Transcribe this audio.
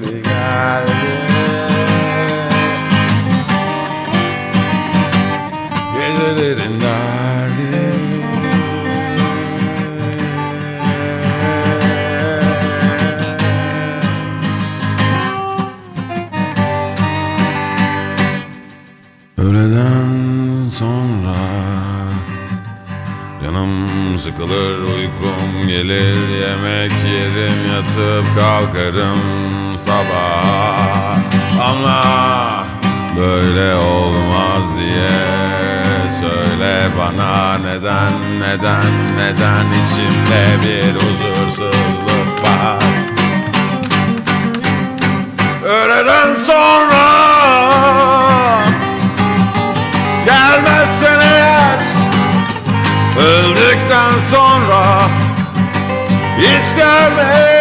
geri geldi Gecelerin derdi Öğleden sonra Sıkılır uykum gelir Yemek yerim yatıp kalkarım sabah. Ama böyle olmaz diye Söyle bana neden neden neden içimde bir huzursuzluk var? Öğleden sonra sonra Hiç görme